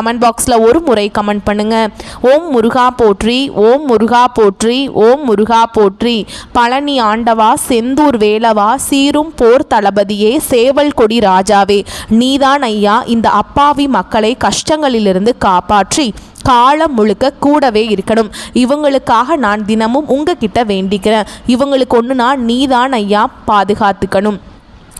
Comment பாக்ஸில் ஒரு முறை கமெண்ட் பண்ணுங்க. ஓம் முருகா போற்றி ஓம் முருகா போற்றி ஓம் முருகா போற்றி. பழனி ஆண்டவா செந்தூர் வேலவா சீரும் போர் தளபதியே சேவல் கொடி ராஜாவே. நீதான் ஐயா இந்த அப்பாவி மக்களை கஷ்டங்களிலிருந்து காப்பாற்றி காலம் முழுக்க கூடவே இருக்கணும். இவங்களுக்காக நான் தினமும் உங்ககிட்ட வேண்டிக்கிறேன். இவங்களுக்கு ஒன்றுனா நீதான் ஐயா பாதுகாத்துக்கணும்.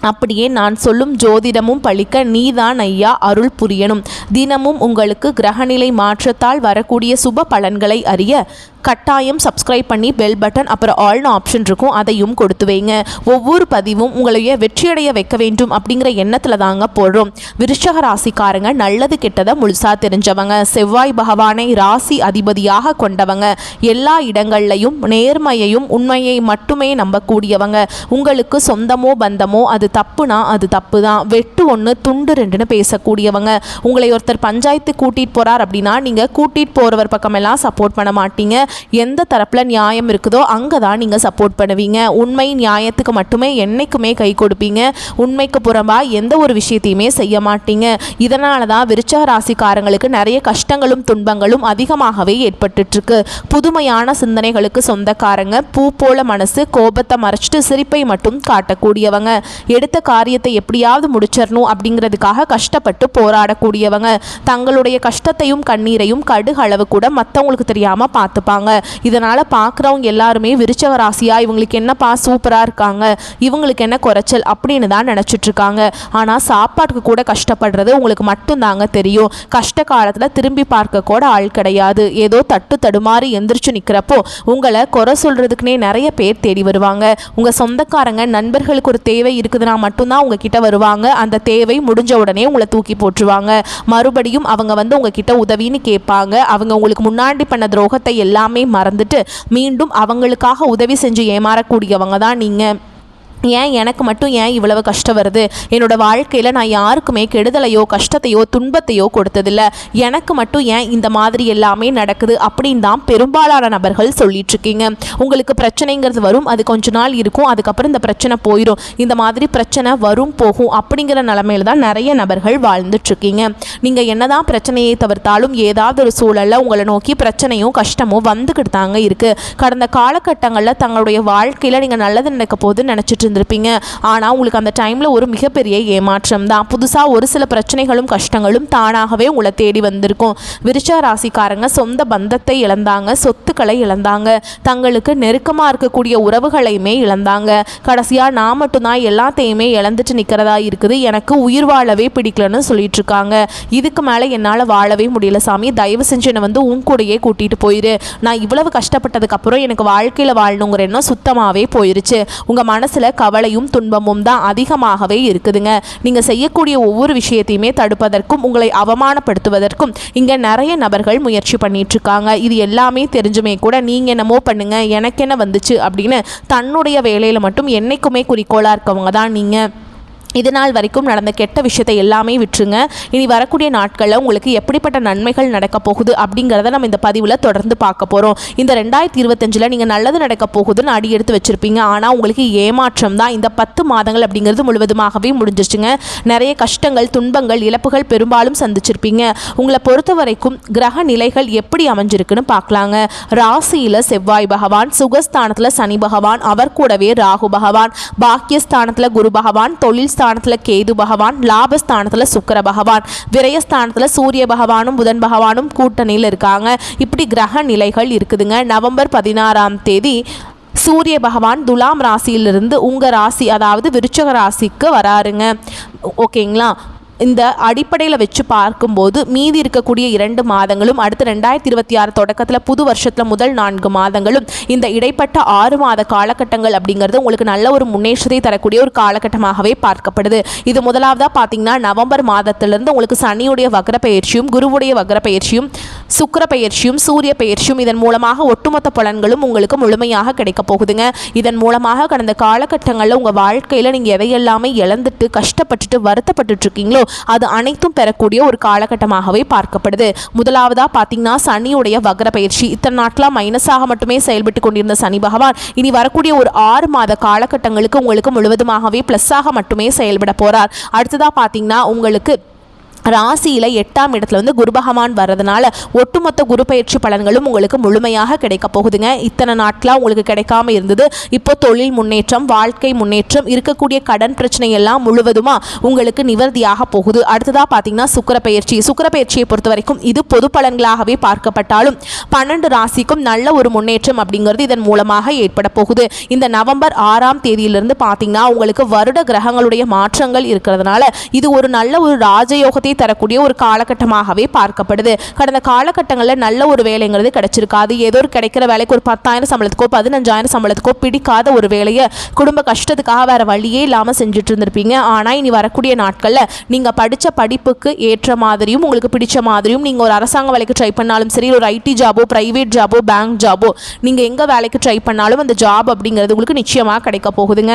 அப்படியே நான் சொல்லும் ஜோதிடமும் பழிக்க நீதான் ஐயா அருள் புரியணும். தினமும் உங்களுக்கு கிரகநிலை மாற்றத்தால் வரக்கூடிய சுப பலன்களை அறிய கட்டாயம் சப்ஸ்கிரைப் பண்ணி பெல் பட்டன் அப்புறம் ஆல்னு ஆப்ஷன் இருக்கும் அதையும் கொடுத்து வைங்க. ஒவ்வொரு பதிவும் உங்களைய வெற்றியடைய வைக்க வேண்டும் அப்படிங்கிற எண்ணத்தில் தாங்க போடுறோம். விருஷக ராசிக்காரங்க நல்லது கெட்டதை முழுசா தெரிஞ்சவங்க. செவ்வாய் பகவானை ராசி அதிபதியாக கொண்டவங்க. எல்லா இடங்கள்லையும் நேர்மையையும் உண்மையை மட்டுமே நம்பக்கூடியவங்க. உங்களுக்கு சொந்தமோ பந்தமோ அது தப்புனா அது தப்பு தான் வெட்டு ஒன்று துண்டு ரெண்டுன்னு பேசக்கூடியவங்க. உங்களை ஒருத்தர் பஞ்சாயத்து கூட்டிகிட்டு போகிறார் அப்படின்னா நீங்கள் கூட்டிகிட்டு போகிறவர் பக்கமெல்லாம் சப்போர்ட் பண்ண மாட்டீங்க. எந்த தரப்பில் நியாயம் இருக்குதோ அங்கே தான் நீங்கள் சப்போர்ட் பண்ணுவீங்க. உண்மை நியாயத்துக்கு மட்டுமே என்னைக்குமே கை கொடுப்பீங்க. உண்மைக்கு புறம்பாக எந்த ஒரு விஷயத்தையுமே செய்ய மாட்டீங்க. இதனால தான் விருச்சக ராசிக்காரங்களுக்கு நிறைய கஷ்டங்களும் துன்பங்களும் அதிகமாகவே ஏற்பட்டுட்ருக்கு. புதுமையான சிந்தனைகளுக்கு சொந்தக்காரங்க பூ போல மனசு கோபத்தை மறைச்சிட்டு சிரிப்பை மட்டும் காட்டக்கூடியவங்க. எடுத்த காரியத்தை எப்படியாவது முடிச்சிடணும் அப்படிங்கிறதுக்காக கஷ்டப்பட்டு போராடக்கூடியவங்க. தங்களுடைய கஷ்டத்தையும் கண்ணீரையும் கடுகளவு கூட மற்றவங்களுக்கு தெரியாமல் பார்த்துப்பாங்க. இதனால் பார்க்குறவங்க எல்லாருமே விருச்சக ராசியாக இவங்களுக்கு என்னப்பா சூப்பராக இருக்காங்க இவங்களுக்கு என்ன குறைச்சல் அப்படின்னு தான் நினச்சிட்ருக்காங்க ஆனால் சாப்பாட்டுக்கு கூட கஷ்டப்படுறது உங்களுக்கு மட்டும்தாங்க தெரியும். கஷ்ட காலத்தில் திரும்பி பார்க்க கூட ஆள் கிடையாது. ஏதோ தட்டு தடுமாறி எந்திரிச்சு நிற்கிறப்போ உங்களை குறை சொல்கிறதுக்குனே நிறைய பேர் தேடி வருவாங்க. உங்கள் சொந்தக்காரங்க நண்பர்களுக்கு ஒரு தேவை இருக்குதுன்னா மட்டும்தான் உங்ககிட்ட வருவாங்க. அந்த தேவை முடிஞ்ச உடனே உங்களை தூக்கி போட்டுருவாங்க. மறுபடியும் அவங்க வந்து உங்ககிட்ட உதவின்னு கேட்பாங்க. அவங்க உங்களுக்கு முன்னாடி பண்ண துரோகத்தை எல்லாம் மறந்துட்டு மீண்டும் அவங்களுக்காக உதவி செஞ்சு ஏமாறக்கூடியவங்க தான் நீங்கள் ஏன் எனக்கு மட்டும் ஏன் இவ்வளவு கஷ்டம் வருது? என்னோட வாழ்க்கையில் நான் யாருக்குமே கெடுதலையோ கஷ்டத்தையோ துன்பத்தையோ கொடுத்ததில்ல. எனக்கு மட்டும் ஏன் இந்த மாதிரி எல்லாமே நடக்குது அப்படின்னு தான் பெரும்பாலான நபர்கள் சொல்லிட்டு இருக்கீங்க உங்களுக்கு பிரச்சனைங்கிறது வரும் அது கொஞ்ச நாள் இருக்கும் அதுக்கப்புறம் இந்த பிரச்சனை போயிடும் இந்த மாதிரி பிரச்சனை வரும் போகும் அப்படிங்கிற நிலமையில தான் நிறைய நபர்கள் வாழ்ந்துட்டு இருக்கீங்க நீங்கள் என்னதான் பிரச்சனையை தவிர்த்தாலும் ஏதாவது ஒரு சூழலில் உங்களை நோக்கி பிரச்சனையும் கஷ்டமும் வந்துக்கிட்டு தாங்க இருக்குது கடந்த காலகட்டங்களில் தங்களுடைய வாழ்க்கையில் நீங்கள் நல்லது நடக்க போது நினச்சிட்டு இருந்திருப்பீங்க. ஆனால் உங்களுக்கு அந்த டைமில் ஒரு மிகப்பெரிய ஏமாற்றம் தான் புதுசாக ஒரு சில பிரச்சனைகளும் கஷ்டங்களும் தானாகவே உங்களை தேடி வந்திருக்கும். விருச்சா ராசிக்காரங்க சொந்த பந்தத்தை இழந்தாங்க சொத்துக்களை இழந்தாங்க தங்களுக்கு நெருக்கமாக இருக்கக்கூடிய உறவுகளையுமே இழந்தாங்க. கடைசியாக நான் மட்டும்தான் எல்லாத்தையுமே இழந்துட்டு நிற்கிறதா இருக்குது. எனக்கு உயிர் வாழவே பிடிக்கலன்னு சொல்லிட்டு இருக்காங்க. இதுக்கு மேலே என்னால் வாழவே முடியல சாமி. தயவு செஞ்சு என்னை வந்து உன் கூடயே கூட்டிகிட்டு போயிரு. நான் இவ்வளவு கஷ்டப்பட்டதுக்கப்புறம் எனக்கு வாழ்க்கையில் வாழணுங்கிற எண்ணம் சுத்தமாகவே போயிருச்சு. உங்கள் மனசில் கவலையும் துன்பமும் தான் அதிகமாகவே இருக்குதுங்க. நீங்கள் செய்யக்கூடிய ஒவ்வொரு விஷயத்தையுமே தடுப்பதற்கும் உங்களை அவமானப்படுத்துவதற்கும் இங்கே நிறைய நபர்கள் முயற்சி பண்ணிட்டு இருக்காங்க இது எல்லாமே தெரிஞ்சுமே கூட நீங்கள் என்னமோ பண்ணுங்க எனக்கு என்ன வந்துச்சு அப்படின்னு தன்னுடைய வேலையில் மட்டும் என்றைக்குமே குறிக்கோளாக இருக்கவங்க தான் நீங்கள் இது நாள் வரைக்கும் நடந்த கெட்ட விஷயத்தை எல்லாமே விட்டுருங்க. இனி வரக்கூடிய நாட்களில் உங்களுக்கு எப்படிப்பட்ட நன்மைகள் நடக்க போகுது அப்படிங்கிறத நம்ம இந்த பதிவில் தொடர்ந்து பார்க்க போகிறோம் இந்த ரெண்டாயிரத்தி இருபத்தஞ்சில் நீங்கள் நல்லது நடக்க போகுதுன்னு அடி எடுத்து வச்சுருப்பீங்க. ஆனால் உங்களுக்கு ஏமாற்றம் தான் இந்த பத்து மாதங்கள் அப்படிங்கிறது முழுவதுமாகவே முடிஞ்சிச்சுங்க நிறைய கஷ்டங்கள் துன்பங்கள் இழப்புகள் பெரும்பாலும் சந்திச்சிருப்பீங்க. உங்களை பொறுத்த வரைக்கும் கிரக நிலைகள் எப்படி அமைஞ்சிருக்குன்னு பார்க்கலாங்க. ராசியில் செவ்வாய் பகவான் சுகஸ்தானத்தில் சனி பகவான் அவர் கூடவே ராகு பகவான் பாக்கியஸ்தானத்தில் குரு பகவான் தொழில் ஸ்தானத்தில் கேது பகவான் லாபஸ்தானத்தில் சுக்கர பகவான் விரயஸ்தானத்தில் சூரிய பகவானும் புதன் பகவானும் கூட்டணியில் இருக்காங்க. இப்படி கிரக நிலைகள் இருக்குதுங்க. நவம்பர் பதினாறாம் தேதி சூரிய பகவான் துலாம் ராசியிலிருந்து உங்கள் ராசி அதாவது விருச்சக ராசிக்கு வராருங்க. ஓகேங்களா? இந்த அடிப்படையில் வச்சு பார்க்கும்போது மீதி இருக்கக்கூடிய இரண்டு மாதங்களும் அடுத்து ரெண்டாயிரத்தி இருபத்தி ஆறு தொடக்கத்தில் புது வருஷத்தில் முதல் நான்கு மாதங்களும் இந்த இடைப்பட்ட ஆறு மாத காலகட்டங்கள் அப்படிங்கிறது உங்களுக்கு நல்ல ஒரு முன்னேற்றத்தை தரக்கூடிய ஒரு காலகட்டமாகவே பார்க்கப்படுது. இது முதலாவதாக பார்த்தீங்கன்னா நவம்பர் மாதத்திலிருந்து உங்களுக்கு சனியுடைய வக்ர பயிற்சியும் குருவுடைய வக்ர பயிற்சியும் சுக்கிர பயிற்சியும் சூரிய பயிற்சியும் இதன் மூலமாக ஒட்டுமொத்த பலன்களும் உங்களுக்கு முழுமையாக கிடைக்க போகுதுங்க. இதன் மூலமாக கடந்த காலகட்டங்களில் உங்கள் வாழ்க்கையில் நீங்கள் எதையெல்லாமே இழந்துட்டு கஷ்டப்பட்டுட்டு வருத்தப்பட்டுட்டு இருக்கீங்களோ அது அனைத்தும் பெறக்கூடிய ஒரு காலகட்டமாகவே பார்க்கப்படுது. முதலாவதாக பார்த்தீங்கன்னா சனியுடைய வக்ர பயிற்சி இத்தனை நாட்களாக மைனஸாக மட்டுமே செயல்பட்டு கொண்டிருந்த சனி பகவான் இனி வரக்கூடிய ஒரு ஆறு மாத காலகட்டங்களுக்கு உங்களுக்கு முழுவதுமாகவே ப்ளஸ்ஸாக மட்டுமே செயல்பட போகிறார் அடுத்ததாக பார்த்தீங்கன்னா உங்களுக்கு ராசியில் எட்டாம் இடத்துல வந்து குரு பகவான் வர்றதுனால ஒட்டுமொத்த குரு பயிற்சி பலன்களும் உங்களுக்கு முழுமையாக கிடைக்க போகுதுங்க. இத்தனை நாட்களாக உங்களுக்கு கிடைக்காம இருந்தது. இப்போ தொழில் முன்னேற்றம் வாழ்க்கை முன்னேற்றம் இருக்கக்கூடிய கடன் பிரச்சனை எல்லாம் முழுவதுமா உங்களுக்கு நிவர்த்தியாக போகுது. அடுத்ததாக பார்த்தீங்கன்னா சுக்கர பயிற்சி. சுக்கர பயிற்சியை பொறுத்த வரைக்கும் இது பொது பலன்களாகவே பார்க்கப்பட்டாலும் பன்னெண்டு ராசிக்கும் நல்ல ஒரு முன்னேற்றம் அப்படிங்கிறது இதன் மூலமாக ஏற்பட போகுது. இந்த நவம்பர் ஆறாம் தேதியிலிருந்து பார்த்தீங்கன்னா உங்களுக்கு வருட கிரகங்களுடைய மாற்றங்கள் இருக்கிறதுனால இது ஒரு நல்ல ஒரு ராஜயோகத்தை தரக்கூடிய ஒரு காலகட்டமாகவே பார்க்கப்படுது. கடந்த காலகட்டங்களில் நல்ல ஒரு வேலைங்கிறது கிடைச்சிருக்காது. ஏதோ ஒரு கிடைக்கிற வேலைக்கு ஒரு பத்தாயிரம் சம்பளத்துக்கோ பதினஞ்சாயிரம் சம்பளத்துக்கோ பிடிக்காத ஒரு வேலையை குடும்ப கஷ்டத்துக்காக வேற வழியே இல்லாமல் செஞ்சுட்டு இருந்திருப்பீங்க ஆனால் இனி வரக்கூடிய நாட்களில் நீங்கள் படித்த படிப்புக்கு ஏற்ற மாதிரியும் உங்களுக்கு பிடிச்ச மாதிரியும் நீங்கள் ஒரு அரசாங்க வேலைக்கு ட்ரை பண்ணாலும் சரி ஒரு ஐடி ஜாபோ ப்ரைவேட் ஜாபோ பேங்க் ஜாபோ நீங்கள் எங்கே வேலைக்கு ட்ரை பண்ணாலும் அந்த ஜாப் அப்படிங்கிறது உங்களுக்கு நிச்சயமாக கிடைக்க போகுதுங்க.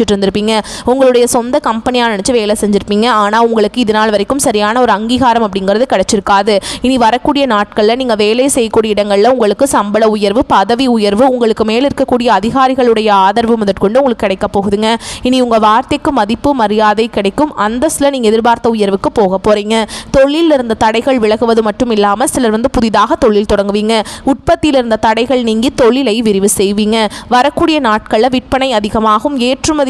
படிச்சுட்டு இருந்திருப்பீங்க உங்களுடைய சொந்த கம்பெனியாக நினச்சி வேலை செஞ்சுருப்பீங்க. ஆனால் உங்களுக்கு இது நாள் வரைக்கும் சரியான ஒரு அங்கீகாரம் அப்படிங்கிறது கிடைச்சிருக்காது. இனி வரக்கூடிய நாட்களில் நீங்கள் வேலை செய்யக்கூடிய இடங்களில் உங்களுக்கு சம்பள உயர்வு பதவி உயர்வு உங்களுக்கு மேல் இருக்கக்கூடிய அதிகாரிகளுடைய ஆதரவு முதற்கொண்டு உங்களுக்கு கிடைக்க போகுதுங்க. இனி உங்கள் வார்த்தைக்கு மதிப்பு மரியாதை கிடைக்கும். அந்தஸ்தில் நீங்கள் எதிர்பார்த்த உயர்வுக்கு போக போகிறீங்க தொழிலில் இருந்த தடைகள் விலகுவது மட்டும் இல்லாமல் சிலர் வந்து புதிதாக தொழில் தொடங்குவீங்க. உற்பத்தியில் இருந்த தடைகள் நீங்கி தொழிலை விரிவு செய்வீங்க. வரக்கூடிய நாட்களில் விற்பனை அதிகமாகும். ஏற்றுமதி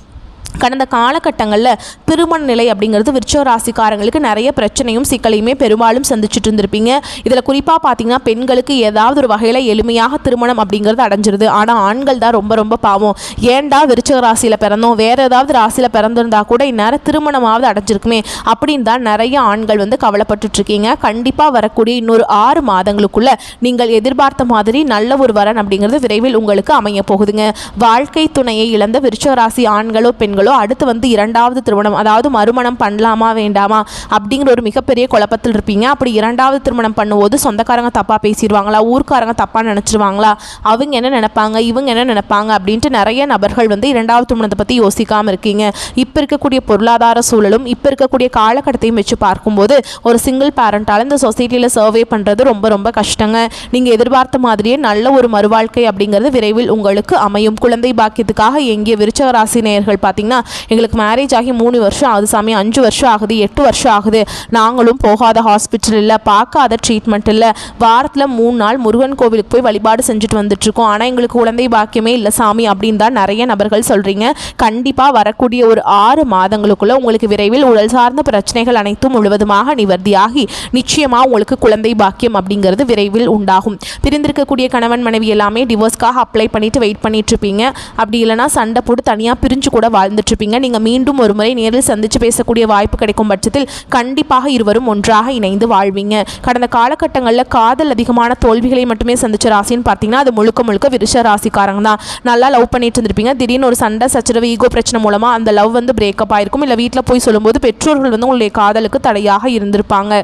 கடந்த காலகட்டங்களில் திருமண நிலை அப்படிங்கிறது விருச்ச ராசிக்காரங்களுக்கு நிறைய பிரச்சனையும் சிக்கலையுமே பெரும்பாலும் சந்திச்சுட்டு இருந்திருப்பீங்க. இதில் குறிப்பாக பார்த்தீங்கன்னா பெண்களுக்கு ஏதாவது ஒரு வகையில் எளிமையாக திருமணம் அப்படிங்கிறது அடைஞ்சிருது. ஆனால் ஆண்கள் தான் ரொம்ப ரொம்ப பாவம். ஏன்டா விருச்சக ராசியில் பிறந்தோம்? வேறு ஏதாவது ராசியில் பிறந்திருந்தா கூட இந்நேரம் திருமணமாவது அடைஞ்சிருக்குமே அப்படின்னு தான் நிறைய ஆண்கள் வந்து கவலைப்பட்டுட்ருக்கீங்க கண்டிப்பாக வரக்கூடிய இன்னொரு ஆறு மாதங்களுக்குள்ள நீங்கள் எதிர்பார்த்த மாதிரி நல்ல ஒரு வரன் அப்படிங்கிறது விரைவில் உங்களுக்கு அமைய போகுதுங்க. வாழ்க்கை துணையை இழந்த விருச்சக ராசி ஆண்களோ பெண்களோ அடுத்து வந்து இரண்டாவது திருமணம் அதாவது மறுமணம் பண்ணலாமா வேண்டாமா அப்படிங்கிற ஒரு மிகப்பெரிய குழப்பத்தில் இருப்பீங்க. அப்படி இரண்டாவது திருமணம் பண்ணும்போது சொந்தக்காரங்க தப்பாக பேசிடுவாங்களா ஊர்க்காரங்க தப்பாக நினச்சிருவாங்களா அவங்க என்ன நினைப்பாங்க இவங்க என்ன நினைப்பாங்க அப்படின்ட்டு நிறைய நபர்கள் வந்து இரண்டாவது திருமணத்தை பற்றி யோசிக்காமல் இருக்கீங்க. இப்போ இருக்கக்கூடிய பொருளாதார சூழலும் இப்போ இருக்கக்கூடிய காலகட்டத்தையும் வச்சு பார்க்கும்போது ஒரு சிங்கிள் பேரண்டால் இந்த சொசைட்டியில் சர்வே பண்ணுறது ரொம்ப ரொம்ப கஷ்டங்க. நீங்கள் எதிர்பார்த்த மாதிரியே நல்ல ஒரு மறுவாழ்க்கை அப்படிங்கிறது விரைவில் உங்களுக்கு அமையும். குழந்தை பாக்கியத்துக்காக எங்கே விருச்சக ராசி நேயர்கள் பார்த்தீங்கன்னா எங்களுக்கு மேரேஜ் ஆகி மூணு வருஷம் ஆகுது சாமி. அஞ்சு வருஷம் ஆகுது எட்டு வருஷம் ஆகுது. நாங்களும் போகாத ஹாஸ்பிட்டல் இல்லை பார்க்காத ட்ரீட்மெண்ட் இல்லை. வாரத்தில் மூணு நாள் முருகன் கோவிலுக்கு போய் வழிபாடு செஞ்சுட்டு வந்துட்டுருக்கோம். ஆனால் எங்களுக்கு குழந்தை பாக்கியமே இல்லை சாமி அப்படின்னு தான் நிறைய நபர்கள் சொல்கிறீங்க கண்டிப்பாக வரக்கூடிய ஒரு ஆறு மாதங்களுக்குள்ள உங்களுக்கு விரைவில் உடல் சார்ந்த பிரச்சனைகள் அனைத்தும் முழுவதுமாக நிவர்த்தியாகி நிச்சயமாக உங்களுக்கு குழந்தை பாக்கியம் அப்படிங்கிறது விரைவில் உண்டாகும். பிரிந்திருக்கக்கூடிய கணவன் மனைவி எல்லாமே டிவோர்ஸ்க்காக அப்ளை பண்ணிட்டு வெயிட் பண்ணிட்டு இருப்பீங்க. அப்படி இல்லைனா சண்டை போட்டு தனியாக பிரிஞ்சு கூட வாழ்ந்து வந்துட்டுருப்பீங்க நீங்கள் மீண்டும் ஒரு முறை நேரில் சந்தித்து பேசக்கூடிய வாய்ப்பு கிடைக்கும் பட்சத்தில் கண்டிப்பாக இருவரும் ஒன்றாக இணைந்து வாழ்வீங்க. கடந்த காலகட்டங்களில் காதல் அதிகமான தோல்விகளை மட்டுமே சந்திச்ச ராசின்னு பார்த்தீங்கன்னா அது முழுக்க முழுக்க விருஷ ராசிக்காரங்க தான். நல்லா லவ் பண்ணிட்டு இருந்திருப்பீங்க. திடீர்னு ஒரு சண்டை சச்சரவு ஈகோ பிரச்சனை மூலமாக அந்த லவ் வந்து பிரேக்கப் ஆயிருக்கும். இல்லை வீட்டில் போய் சொல்லும்போது பெற்றோர்கள் வந்து உங்களுடைய காதலுக்கு தடையாக இருந்திருப்பாங்க.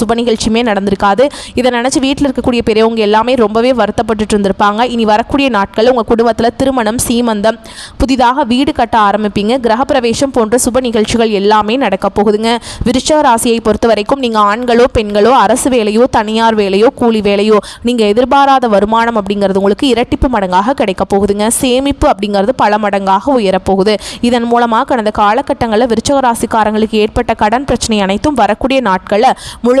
சுப நிகழ்ச்சியுமே நடந்திருக்காது. இதை நினச்சி வீட்டில் இருக்கக்கூடிய பெரியவங்க எல்லாமே ரொம்பவே வருத்தப்பட்டுட்டு இருந்திருப்பாங்க இனி வரக்கூடிய நாட்களில் உங்கள் குடும்பத்தில் திருமணம் சீமந்தம் புதிதாக வீடு கட்ட ஆரம்பிப்பீங்க. கிரகப்பிரவேசம் போன்ற சுப நிகழ்ச்சிகள் எல்லாமே நடக்க போகுதுங்க. விருச்சக ராசியை பொறுத்த வரைக்கும் நீங்கள் ஆண்களோ பெண்களோ அரசு வேலையோ தனியார் வேலையோ கூலி வேலையோ நீங்கள் எதிர்பாராத வருமானம் அப்படிங்கிறது உங்களுக்கு இரட்டிப்பு மடங்காக கிடைக்க போகுதுங்க. சேமிப்பு அப்படிங்கிறது பல மடங்காக உயரப்போகுது. இதன் மூலமாக கடந்த காலகட்டங்களில் விருச்சக ராசிக்காரங்களுக்கு ஏற்பட்ட கடன் பிரச்சனை அனைத்தும் வரக்கூடிய நாட்களில்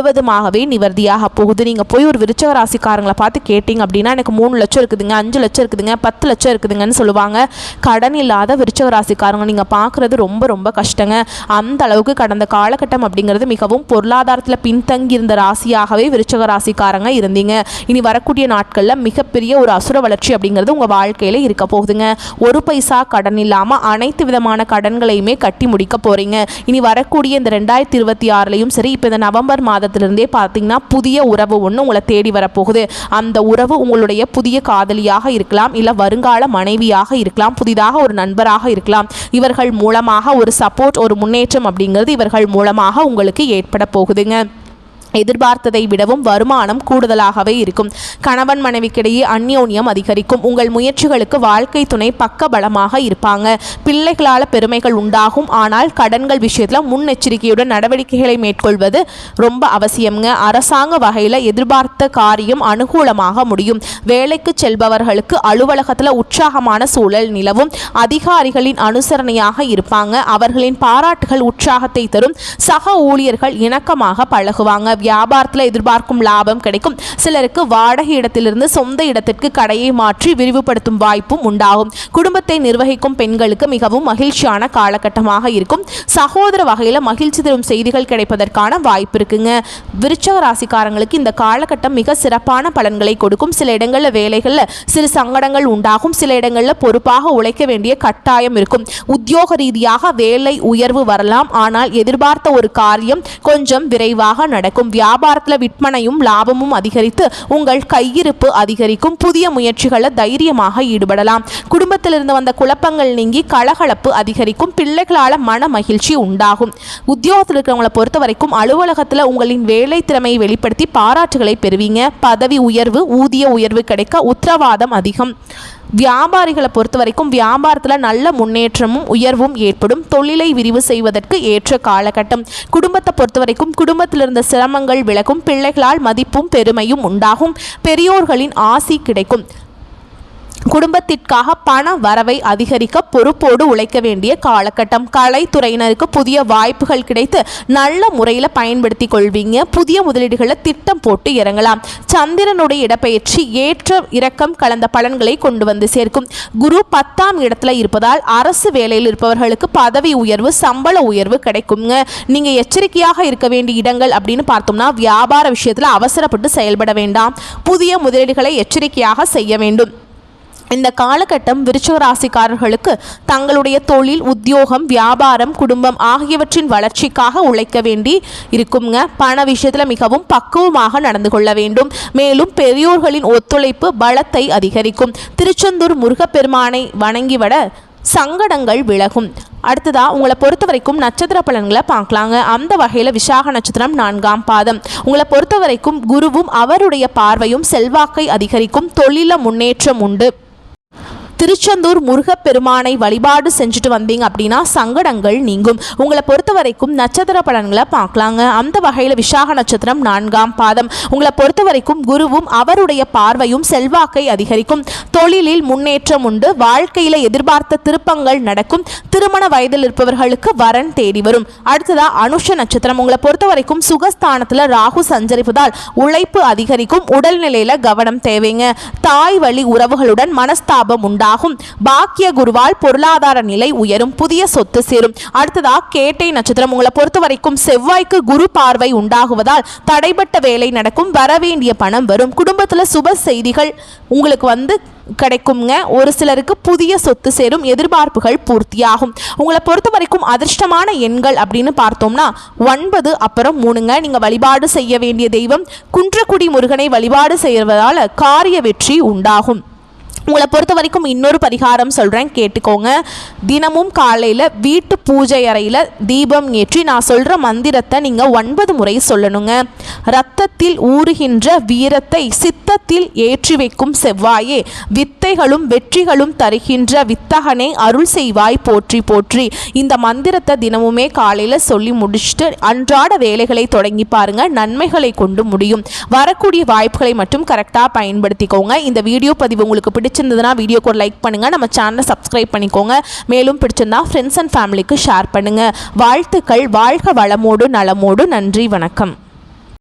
முழுவதுமாகவே நிவர்த்தியாக போகுது. நீங்கள் போய் ஒரு விருச்சக ராசிக்காரங்களை பார்த்து கேட்டிங்க அப்படின்னா எனக்கு மூணு லட்சம் இருக்குதுங்க அஞ்சு லட்சம் இருக்குதுங்க பத்து லட்சம் இருக்குதுங்கன்னு சொல்லுவாங்க. கடன் இல்லாத விருச்சக ராசிக்காரங்க நீங்கள் பார்க்குறது ரொம்ப ரொம்ப கஷ்டங்க. அந்த அளவுக்கு கடந்த காலகட்டம் அப்படிங்கிறது மிகவும் பொருளாதாரத்தில் பின்தங்கி இருந்த ராசியாகவே விருச்சக ராசிக்காரங்க இருந்தீங்க. இனி வரக்கூடிய நாட்களில் மிகப்பெரிய ஒரு அசுர வளர்ச்சி அப்படிங்கிறது உங்கள் வாழ்க்கையில் இருக்க போகுதுங்க. ஒரு பைசா கடன் இல்லாமல் அனைத்து விதமான கடன்களையுமே கட்டி முடிக்க போகிறீங்க இனி வரக்கூடிய இந்த ரெண்டாயிரத்தி இருபத்தி ஆறுலையும் சரி இப்போ இந்த நவம்பர் மாதத்திலிருந்தே பார்த்தீங்கன்னா புதிய உறவு ஒன்று உங்களை தேடி வரப்போகுது. அந்த உறவு உங்களுடைய புதிய காதலியாக இருக்கலாம் இல்லை வருங்கால மனைவியாக இருக்கலாம் புதிதாக ஒரு நண்பராக இருக்கலாம். இவர்கள் மூலமாக ஒரு சப்போர்ட் ஒரு முன்னேற்றம் அப்படிங்கிறது இவர்கள் மூலமாக உங்களுக்கு ஏற்பட போகுதுங்க. எதிர்பார்த்ததை விடவும் வருமானம் கூடுதலாகவே இருக்கும். கணவன் மனைவிக்கிடையே அந்யோன்யம் அதிகரிக்கும். உங்கள் முயற்சிகளுக்கு வாழ்க்கை துணை பக்க பலமாக இருப்பாங்க. பிள்ளைகளால் பெருமைகள் உண்டாகும். ஆனால் கடன்கள் விஷயத்தில் முன்னெச்சரிக்கையுடன் நடவடிக்கைகளை மேற்கொள்வது ரொம்ப அவசியம்ங்க. அரசாங்க வகையில் எதிர்பார்த்த காரியம் அனுகூலமாக முடியும். வேலைக்கு செல்பவர்களுக்கு அலுவலகத்தில் உற்சாகமான சூழல் நிலவும். அதிகாரிகளின் அனுசரணையாக இருப்பாங்க. அவர்களின் பாராட்டுகள் உற்சாகத்தை தரும். சக ஊழியர்கள் இணக்கமாக பழகுவாங்க. வியாபாரத்தில் எதிர்பார்க்கும் லாபம் கிடைக்கும். சிலருக்கு வாடகை இடத்திலிருந்து சொந்த இடத்திற்கு கடையை மாற்றி விரிவுபடுத்தும் வாய்ப்பும் உண்டாகும். குடும்பத்தை நிர்வகிக்கும் பெண்களுக்கு மிகவும் மகிழ்ச்சியான காலகட்டமாக இருக்கும். சகோதர வகையில் மகிழ்ச்சி தரும் செய்திகள் கிடைப்பதற்கான வாய்ப்பு இருக்குங்க. விருச்சக ராசிக்காரங்களுக்கு இந்த காலகட்டம் மிக சிறப்பான பலன்களை கொடுக்கும். சில இடங்களில் வேலைகளில் சிறு சங்கடங்கள் உண்டாகும். சில இடங்களில் பொறுப்பாக உழைக்க வேண்டிய கட்டாயம் இருக்கும். உத்தியோக ரீதியாக வேலை உயர்வு வரலாம். ஆனால் எதிர்பார்த்த ஒரு காரியம் கொஞ்சம் விரைவாக நடக்கும். வியாபாரத்தில் விற்பனையும் லாபமும் அதிகரித்து உங்கள் கையிருப்பு அதிகரிக்கும். புதிய முயற்சிகளை தைரியமாக ஈடுபடலாம். குடும்பத்திலிருந்து வந்த குழப்பங்கள் நீங்கி கலகலப்பு அதிகரிக்கும். பிள்ளைகளால் மன மகிழ்ச்சி உண்டாகும். உத்தியோகத்தில் இருக்கிறவங்களை பொறுத்த வரைக்கும் அலுவலகத்தில் உங்களின் வேலை திறமையை வெளிப்படுத்தி பாராட்டுகளை பெறுவீங்க. பதவி உயர்வு ஊதிய உயர்வு கிடைக்க உத்தரவாதம் அதிகம். வியாபாரிகளை பொறுத்த வரைக்கும் வியாபாரத்தில் நல்ல முன்னேற்றமும் உயர்வும் ஏற்படும். தொழிலை விரிவு செய்வதற்கு ஏற்ற காலகட்டம். குடும்பத்தை பொறுத்த வரைக்கும் குடும்பத்தில் இருந்த சிரமங்கள் விலகும் பிள்ளைகளால் மதிப்பும் பெருமையும் உண்டாகும். பெரியோர்களின் ஆசி கிடைக்கும். குடும்பத்திற்காக பண வரவை அதிகரிக்க பொறுப்போடு உழைக்க வேண்டிய காலகட்டம். கலைத்துறையினருக்கு புதிய வாய்ப்புகள் கிடைத்து நல்ல முறையில் பயன்படுத்தி கொள்வீங்க. புதிய முதலீடுகளை திட்டம் போட்டு இறங்கலாம். சந்திரனுடைய இடப்பெயர்ச்சி ஏற்ற இறக்கம் கலந்த பலன்களை கொண்டு வந்து சேர்க்கும். குரு பத்தாம் இடத்துல இருப்பதால் அரசு வேலையில் இருப்பவர்களுக்கு பதவி உயர்வு சம்பள உயர்வு கிடைக்குங்க. நீங்க எச்சரிக்கையாக இருக்க வேண்டிய இடங்கள் அப்படின்னு பார்த்தோம்னா வியாபார விஷயத்தில் அவசரப்பட்டு செயல்பட வேண்டாம். புதிய முதலீடுகளை எச்சரிக்கையாக செய்ய வேண்டும். இந்த காலகட்டம் விருச்சிக ராசிக்காரர்களுக்கு தங்களுடைய தொழில் உத்தியோகம் வியாபாரம் குடும்பம் ஆகியவற்றின் வளர்ச்சிக்காக உழைக்க வேண்டி இருக்குங்க. பண விஷயத்தில் மிகவும் பக்குவமாக நடந்து கொள்ள வேண்டும். மேலும் பெரியோர்களின் ஒத்துழைப்பு பலத்தை அதிகரிக்கும். திருச்செந்தூர் முருகப்பெருமானை வணங்கிவிட சங்கடங்கள் விலகும். அடுத்ததாக உங்களை பொறுத்த வரைக்கும் நட்சத்திர பலன்களை பார்க்கலாங்க. அந்த வகையில் விசாக நட்சத்திரம் நான்காம் பாதம். உங்களை பொறுத்த வரைக்கும் குருவும் அவருடைய பார்வையும் செல்வாக்கை அதிகரிக்கும். தொழில முன்னேற்றம் உண்டு. திருச்செந்தூர் முருகப்பெருமானை வழிபாடு செஞ்சுட்டு வந்தீங்க அப்படின்னா சங்கடங்கள் நீங்கும். உங்களை பொறுத்த வரைக்கும் நட்சத்திர பலன்களை பார்க்கலாங்க. அந்த வகையில் விசாக நட்சத்திரம் நான்காம் பாதம். உங்களை பொறுத்த வரைக்கும் குருவும் அவருடைய பார்வையும் செல்வாக்கை அதிகரிக்கும். தொழிலில் முன்னேற்றம் உண்டு. வாழ்க்கையில எதிர்பார்த்த திருப்பங்கள் நடக்கும். திருமண வயதில் இருப்பவர்களுக்கு வரன் தேடி வரும். அடுத்ததா அனுஷ நட்சத்திரம். உங்களை பொறுத்த வரைக்கும் சுகஸ்தானத்தில் ராகு சஞ்சரிப்பதால் உழைப்பு அதிகரிக்கும். உடல்நிலையில கவனம் தேவைங்க. தாய் வழி உறவுகளுடன் மனஸ்தாபம் உண்டா உண்டாகும் பாக்கிய குருவால் பொருளாதார நிலை உயரும் புதிய சொத்து சேரும். அடுத்ததா கேட்டை நட்சத்திரம். உங்களை பொறுத்த வரைக்கும் செவ்வாய்க்கு குரு பார்வை உண்டாகுவதால் தடைபட்ட வேலை நடக்கும் வரவேண்டிய பணம் வரும். குடும்பத்தில் சுப செய்திகள் உங்களுக்கு வந்து கிடைக்குங்க ஒரு சிலருக்கு புதிய சொத்து சேரும் எதிர்பார்ப்புகள் பூர்த்தியாகும். உங்களை பொறுத்த வரைக்கும் அதிர்ஷ்டமான எண்கள் அப்படின்னு பார்த்தோம்னா ஒன்பது அப்புறம் மூணுங்க. நீங்கள் வழிபாடு செய்ய வேண்டிய தெய்வம். குன்றக்குடி முருகனை வழிபாடு செய்வதால் காரிய வெற்றி உண்டாகும். உங்களை பொறுத்த வரைக்கும் இன்னொரு பரிகாரம் சொல்கிறேன் கேட்டுக்கோங்க. தினமும் காலையில் வீட்டு பூஜை அறையில் தீபம் ஏற்றி நான் சொல்கிற மந்திரத்தை நீங்கள் ஒன்பது முறை சொல்லணுங்க. ரத்தத்தில் ஊறுகின்ற வீரத்தை சித்தத்தில் ஏற்றி வைக்கும் செவ்வாயே வித்தைகளும் வெற்றிகளும் தருகின்ற வித்தகனை அருள் செய்வாய் போற்றி போற்றி. இந்த மந்திரத்தை தினமுமே காலையில் சொல்லி முடிச்சுட்டு அன்றாட வேலைகளை தொடங்கி பாருங்கள் நன்மைகளை கொண்டு முடியும். வரக்கூடிய வாய்ப்புகளை மட்டும் கரெக்டாக பயன்படுத்திக்கோங்க. இந்த வீடியோ பதிவு உங்களுக்கு பிடிச்ச பிடிச்சிருந்ததுன்னா வீடியோக்கு ஒரு லைக் பண்ணுங்கள் நம்ம சேனலை சப்ஸ்கிரைப் பண்ணிக்கோங்க. மேலும் பிடிச்சிருந்தா ஃப்ரெண்ட்ஸ் அண்ட் ஃபேமிலிக்கு ஷேர் பண்ணுங்கள் வாழ்த்துக்கள். வாழ்க வளமோடு நலமோடு. நன்றி வணக்கம்.